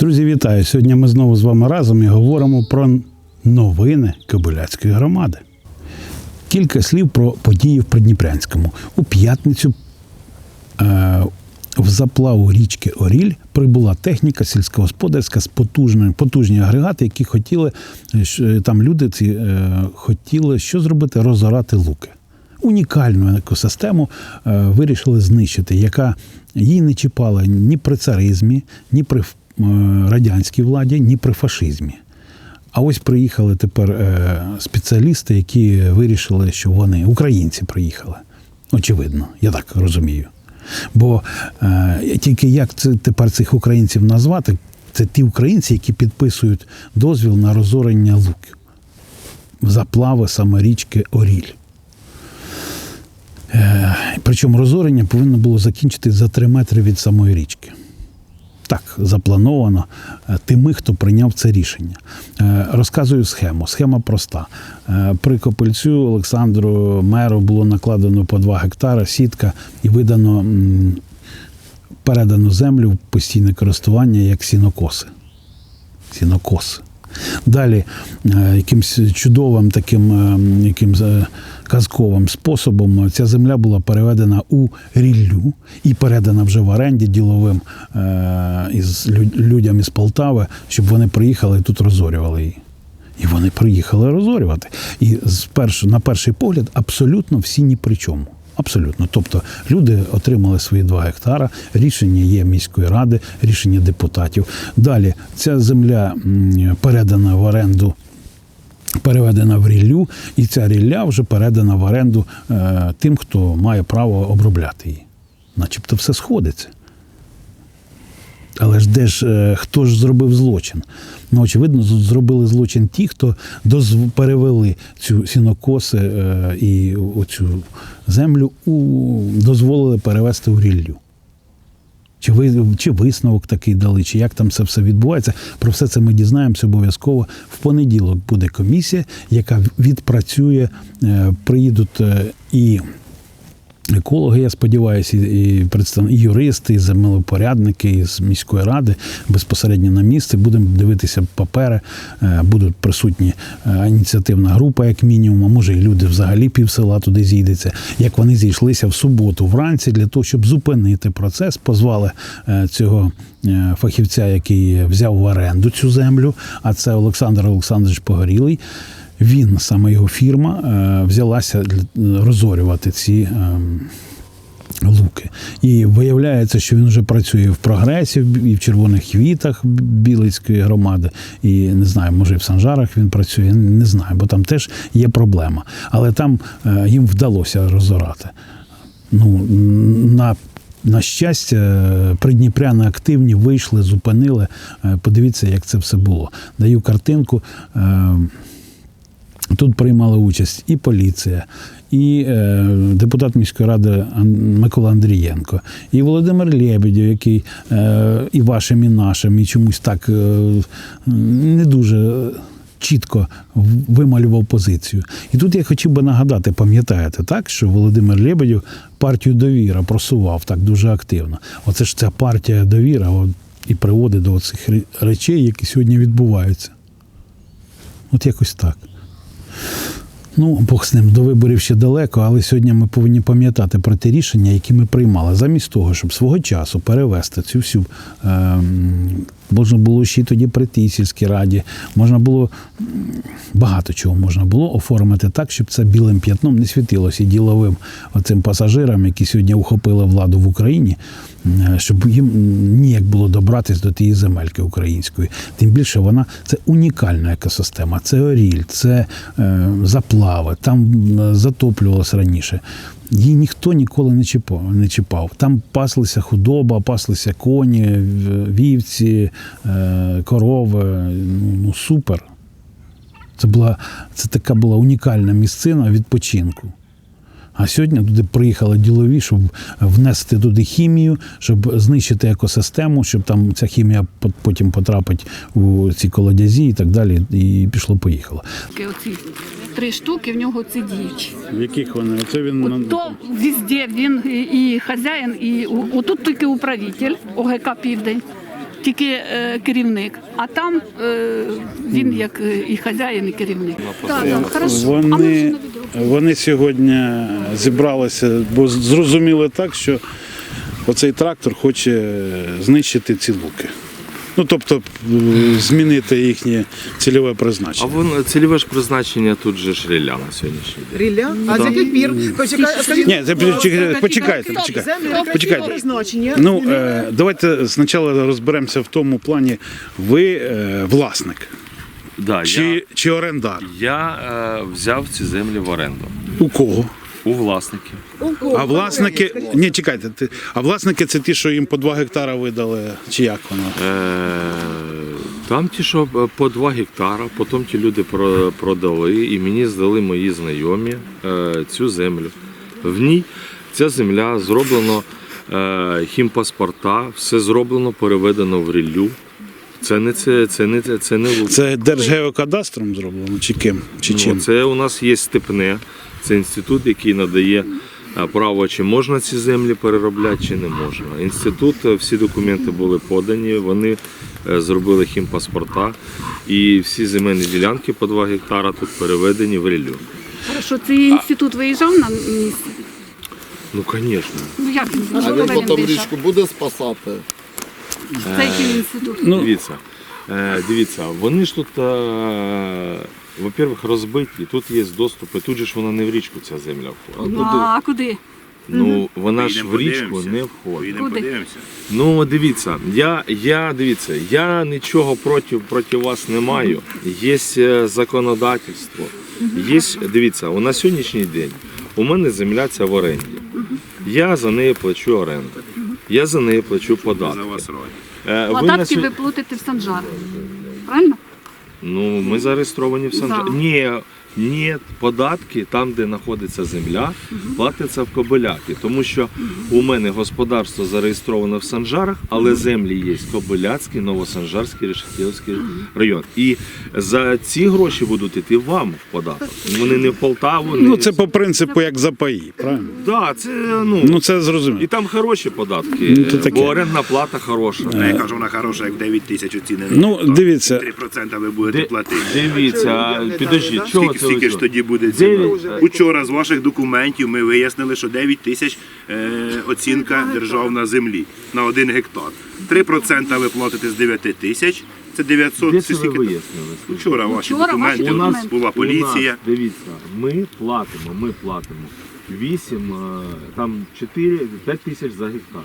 Друзі, вітаю! Сьогодні ми знову з вами разом і говоримо про новини Кобиляцької громади. Кілька слів про події в Придніпрянському. У п'ятницю е, в заплаву річки Оріль прибула техніка сільськогосподарська з потужними потужні агрегати, які хотіли е, там люди ці е, хотіли що зробити? Розорати луки. Унікальну екосистему е, вирішили знищити, яка її не чіпала ні при царизмі, ні при е, радянській владі, ні при фашизмі. А ось приїхали тепер е, спеціалісти, які вирішили, що вони українці приїхали. Очевидно, я так розумію. Бо е, тільки як це тепер цих українців назвати? Це ті українці, які підписують дозвіл на розорення луків, заплави саме річки Оріль. Е, причому розорення повинно було закінчитись за 3 метри від самої річки. Так, заплановано е, тими, хто прийняв це рішення. Е, Розказую схему. Схема проста. Е, При Копильцю Олександру меру було накладено по 2 гектара сітка і видано передано землю в постійне користування як сінокоси. Сінокоси. Далі е, якимсь чудовим таким е, якимсь, е, казковим способом ця земля була переведена у ріллю і передана вже в оренді діловим із людям із Полтави, щоб вони приїхали і тут розорювали її. І вони приїхали розорювати. І з перш, на перший погляд абсолютно всі ні при чому. Абсолютно. Тобто люди отримали свої 2 гектара, рішення є міської ради, рішення депутатів. Далі ця земля передана в оренду. Переведена в ріллю, і ця рілля вже передана в оренду е, тим, хто має право обробляти її. Начебто все сходиться. Але ж де ж е, хто ж зробив злочин? Ну, очевидно, зробили злочин ті, хто перевели цю сінокоси е, і оцю землю у дозволили перевести у ріллю. Чи, ви, чи висновок такий дали, чи як там це все відбувається. Про все це ми дізнаємося обов'язково. В понеділок буде комісія, яка відпрацює, е, приїдуть і екологи, я сподіваюся, і, і, представ... і юристи, і землепорядники із міської ради безпосередньо на місці. Будемо дивитися папери, е, будуть присутні е, ініціативна група, як мінімум, а може і люди взагалі пів села туди зійдеться. Як вони зійшлися в суботу вранці для того, щоб зупинити процес, позвали е, цього фахівця, який взяв в оренду цю землю, а це Олександр Олександрович Погорілий. Він, саме його фірма, е, взялася розорювати ці ем, луки. І виявляється, що він вже працює в прогресі, і в червоних квітах Білицької громади, і не знаю, може і в Санжарах він працює, не знаю, бо там теж є проблема. Але там е, їм вдалося розорати. Ну, на на щастя, придніпряни активні вийшли, зупинили. Е, Подивіться, як це все було. Даю картинку. Тут приймали участь і поліція, і е, депутат міської ради Микола Андрієнко, і Володимир Лебедєв, який е, і вашим, і нашим, і чомусь так е, не дуже чітко вималював позицію. І тут я хотів би нагадати, пам'ятаєте, так, що Володимир Лебедєв партію довіра просував так дуже активно. Оце ж ця партія довіра от, і приводить до цих речей, які сьогодні відбуваються. От якось так. Ну, Бог з ним до виборів ще далеко, але сьогодні ми повинні пам'ятати про ті рішення, які ми приймали, замість того, щоб свого часу перевести цю всю. Ем, можна було ще тоді при тій сільській раді, можна було багато чого можна було оформити так, щоб це білим п'ятном не світилося діловим оцим пасажирам, які сьогодні ухопили владу в Україні, е, щоб їм ніяк було добратися до тієї земельки української. Тим більше вона це унікальна екосистема, це оріль, це е, заплави, там е, затоплювалося раніше. Її ніхто ніколи не чіпав, не чіпав. Там паслися худоба, паслися коні, вівці, е, корови. Ну, ну супер. Це була це така була унікальна місцина відпочинку. А сьогодні туди приїхали ділові, щоб внести туди хімію, щоб знищити екосистему, щоб там ця хімія потім потрапить у ці колодязі і так далі. І пішло-поїхало. Оці три штуки в нього ці діючі. В яких вони? Оце він От То везде він і, хазяїн, і отут тільки управитель ОГК Південь. тільки е, керівник, а там е, він як е, і хазяїн, і керівник. Так, так, хорошо. А ми вже Вони, сьогодні зібралися, бо зрозуміли так, що оцей трактор хоче знищити ці луки. Ну, тобто е, змінити їхнє цільове призначення. А воно цільове ж призначення тут же ж ріля на сьогоднішній день. Рілля? А з яких пір? Ні, це почекайте, почекайте, почекайте. Ну, давайте спочатку розберемося в тому плані, ви е, власник Да, чи, я чи орендар? я е, взяв ці землі в оренду У кого? у власників. А власники, ні, чекайте, ти- а власники це ті, що їм по 2 гектара видали, чи як воно? Е, там ті, що е, по 2 гектара, потім ті люди про- продали, і мені здали мої знайомі е, цю землю. В ній ця земля зроблено е, хімпаспорта, все зроблено, переведено в ріллю. Це не це, це не це, це не лук. Це Держгеокадастром зроблено, чи ким? Чи Ну, чим? Це у нас є степне, це інститут, який надає право, чи можна ці землі переробляти, чи не можна. Інститут, е, всі документи були подані, вони е, зробили хімпаспорта, і всі земельні ділянки по 2 гектара тут переведені в ріллю. Хорошо, цей інститут виїжджав на місце? Ну, звісно. Ну як він? А він потім річку буде спасати. Це який інститут? Ну, Дивіться, е, дивіться, вони ж тут, е, во-первых, розбиті, тут є доступи, тут же ж вона не в річку ця земля входить. Ну, а куди? Ну, вона ж в річку не входить. Куди? подивимося. Ну, дивіться, я, я дивіться, я нічого проти, проти вас не маю. Є е, законодавство. Є, дивіться, у на сьогоднішній день у мене земля ця в оренді. Я за неї плачу оренду. Я за неї плачу податки. За вас роль. Е, ви Податки ви платите в Санжар. Правильно? Ну, ми зареєстровані в санжар. Да. Ні, ні, податки там, де знаходиться земля, платиться в Кобиляки. Тому що у мене господарство зареєстровано в Санжарах, але землі є Кобиляцький, Новосанжарський, Решетівський район. І за ці гроші будуть йти вам в податок. Вони не в Полтаву, не ну це по принципу як за паї, правильно? да, це ну. Ну це І там хороші податки, Ну, бо орендна плата хороша. А я кажу, вона хороша, як 9 тисяч оцінений. Ну, дивіться. 3% ви будете Ди- платити. Дивіться, підождіть, чого Скільки, ж тоді буде ціна? Учора з ваших документів ми вияснили, що 9 тисяч е, оцінка державна землі на 1 гектар. 3% ви платите з 9 тисяч, це 900. Де Це це ви вияснили? Вчора ваші Вчора документи, ваші у нас була поліція. У нас, дивіться, ми платимо, ми платимо 8, е, там 4, 5 тисяч за гектар.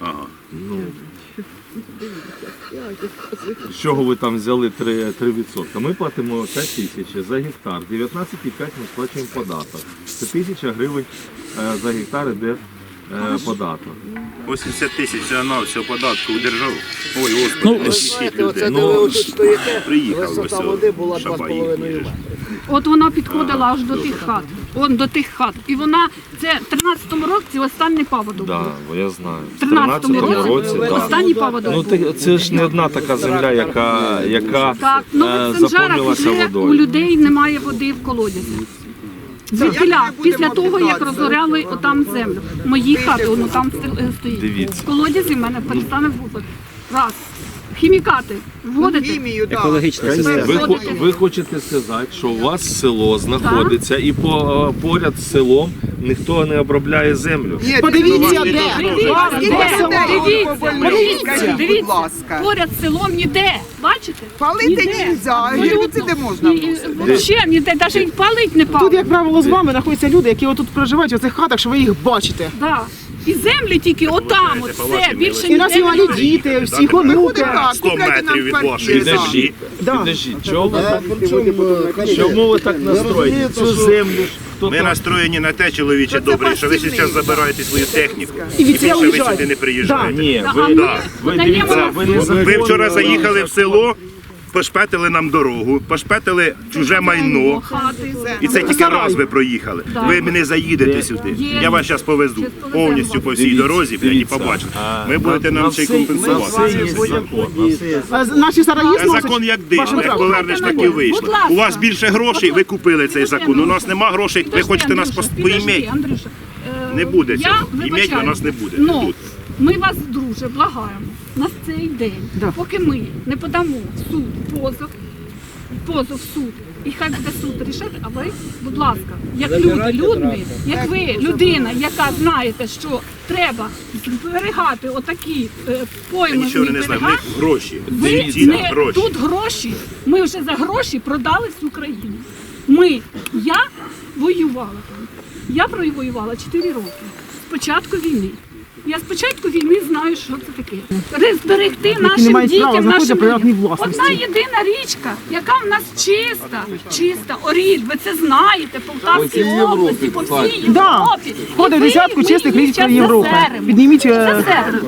Ага. Ну. З чого ви там взяли 3, 3%? Ми платимо 5 тисяч за гектар, 19,5 ми сплачуємо податок. Це тисяча гривень е, за гектар іде е, податок. 80 тисяч на всього податку у державу. Ой, господи, Ну, оце людей. де ви отут стоїте, приїхав висота ось, води була Шабаїв 2,5 метри. От вона підходила аж до тих хат. Он до тих хат. І вона це в 13-му році останній паводок Да, був. бо я знаю. В 13-му 13-му році, році, да. останній паводок Ну був. ти- це ж не одна така земля, яка, яка Так, ну е, в Санжарах заповнилася вже водою. у людей немає води в колодязі. Звідкіля, після того, як розоряли отам землю. Мої хати, воно там сти- е, стоїть. Дивіться. В колодязі в мене перестане бути. Раз. Хімікати вводите. Хімію, так. Ви, хо- ви хочете сказати, що у вас село знаходиться і по, поряд з селом ніхто не обробляє землю. Ні, подивіться, де. Дивіться, Скільки де? Дивіться, побольне? дивіться, Скажіть, будь дивіться. ласка. Поряд з селом ніде. Бачите? Палити Ніде. нельзя, Абсолютно. гербіциди можна І- ніде, навіть і палить не Тут, палить. як правило, з вами знаходяться люди, які отут проживають у цих хатах, що ви їх бачите. Да. І землі тільки отам, от все, більше І у нас ніде є діти, всі онуки. так, 100 купляйте нам метрів від вашої так. землі. Да. Підождіть, чому ви так настроєні? Цю землю ж хто Ми там настроєні на те, чоловіче добре, що ви зараз забираєте свою техніку. І від більше цього ви сюди не приїжджаєте. Ні, ви, да. ви подаємо дивіться, ви не Ви вчора заїхали в село, пошпетили нам дорогу, пошпетили чуже майно. І це тільки раз ви проїхали. Ви мене заїдете сюди. Я вас зараз повезу повністю по всій дорозі, блядь, і побачите. Ви будете на нам ще й компенсувати. А Наші сараї Це зносять. закон як дим, як повернеш, так і вийшло. У вас більше грошей, ви купили цей закон. У нас нема грошей, ви хочете нас. Андрюша. Е, Не буде цього. Ім'ять у нас не буде. Ну, Тут. Ми вас, друже, благаємо на цей день, Да. поки ми не подамо в суд позов, позов в суд, і хай буде суд рішати, а ви, будь ласка, як люди, людьми, як ви, людина, яка знаєте, що треба зберігати отакі е, пойми нічого не знаю, в берега, них гроші. ви Ціна не гроші. тут гроші. Ми вже за гроші продали всю країну. Ми, я воювала. Я провоювала 4 роки. з початку війни. Я з початку війни знаю, що це таке. Зберегти нашим дітям, нашим людям. Одна єдина річка, яка в нас чиста, чиста, оріль, ви це знаєте, Полтавській області, по всій Да. Європі. Входить І десятку чистих річок Європи. Підніміть, е,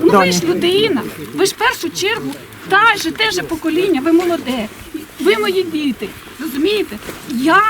Ну ви ж людина, ви ж в першу чергу та же, те же покоління, ви молоде, ви мої діти. Розумієте? Я,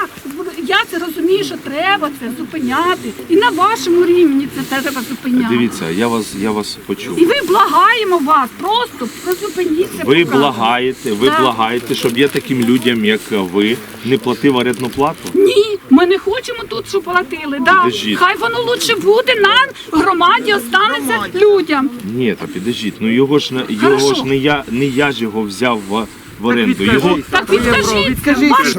я це розумію, що треба це зупиняти. І на вашому рівні це треба зупиняти. Дивіться, я вас, я вас почув. І ви благаємо вас, просто прозупиніться. Ви поки. благаєте, ви Так. благаєте, щоб я таким людям, як ви, не платив орендну плату? Ні, ми не хочемо тут, щоб платили. Да. Хай воно лучше буде нам, громаді останеться людям. Ні, та підождіть, ну його ж не його Хорошо. ж не я не я ж його взяв в, в оренду. Його Так відкажіть, ваш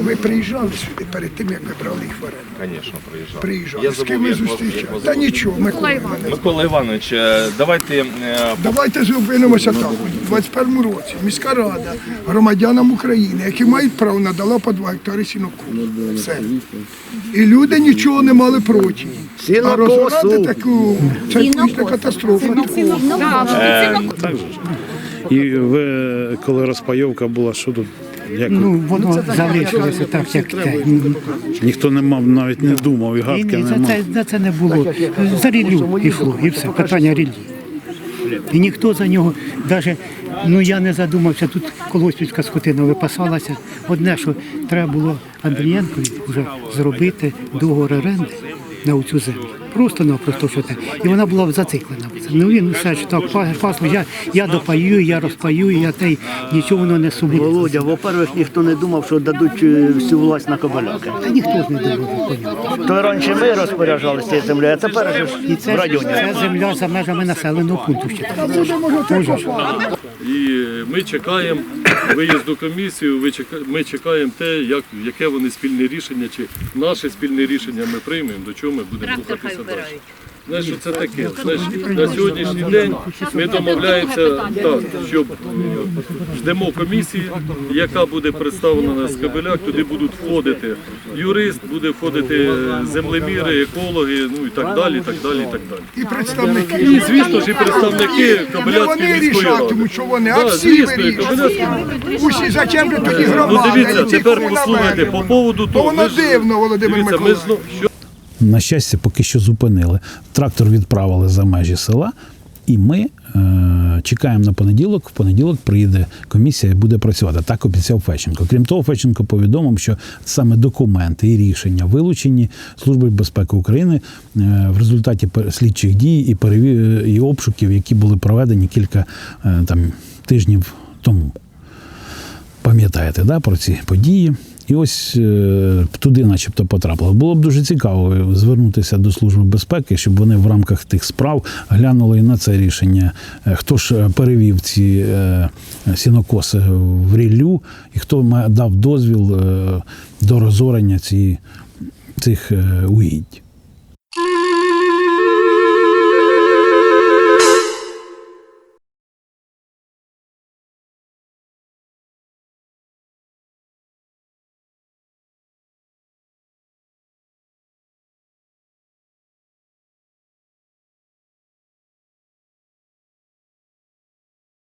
Ви приїжджали сюди перед тим, як ви брали їх в оренду. Звісно, приїжджав. Приїжджали. Я З ким ви зустрічали? Та нічого, Микола мене. Микола Іванович, е, давайте е, Давайте зупинимося так. У 21 році міська рада громадянам України, які мають право, надала по 2 гектари сіноку. Все. І люди нічого не мали проти. А розорати таку це катастрофа. І ви, коли розпайовка була, що тут? Як Ну, воно залишилося так, як те. ніхто не мав, навіть не думав і гадки ні, не за мав. це, за це не було. За ріллю пішло, і все, питання ріллі. І ніхто за нього, навіть, ну я не задумався, тут колоспільська скотина випасалася. Одне, що треба було Андрієнкові вже зробити договор оренди на цю землю. Просто-напросто, що те. І вона була зациклена. Ну він все ж так па- пасло, я, я допаю, я розпаю, я те, нічого воно не сумує. Володя, во-первых, ніхто не думав, що дадуть е, всю власть на Кобиляка. Та ніхто ж не думав, поняв. То раніше ми розпоряджалися цією землею, а тепер же І це, в районі. це земля за межами населеного пункту ще. Ж. І ми чекаємо виїзду комісію. ви чека- Ми чекаємо те, як яке вони спільне рішення, чи наше спільне рішення ми приймемо, до чого ми будемо рухатися далі. Знаєш, що це таке? Знаєш, на сьогоднішній день ми домовляємося так, щоб е, ждемо комісії, яка буде представлена на Скабеляк, туди будуть входити юрист, буде входити землеміри, екологи, ну і так далі, і так далі, і так далі. І представники. І звісно ж і представники Не Кобиляцької вони міської ради. рішатимуть, що вони, а всі звісно, і вирішують. Кобиляцька Усі зачем же тоді Ну громада? дивіться, тепер послухайте по поводу того. воно ми ж- дивно, Володимир дивіться, ми Миколаївич. знов- що На щастя, поки що зупинили. Трактор відправили за межі села, і ми е, чекаємо на понеділок. В понеділок приїде комісія і буде працювати. Так обіцяв Феченко. Крім того, Феченко повідомив, що саме документи і рішення вилучені Службою безпеки України е, в результаті слідчих дій і переві... і обшуків, які були проведені кілька е, там тижнів тому. Пам'ятаєте да, про ці події? І ось е, туди, начебто, потрапило. Було б дуже цікаво звернутися до Служби безпеки, щоб вони в рамках тих справ глянули і на це рішення. Е, Хто ж е, перевів ці сінокоси в ріллю, і хто дав дозвіл до розорення ці, цих угідь.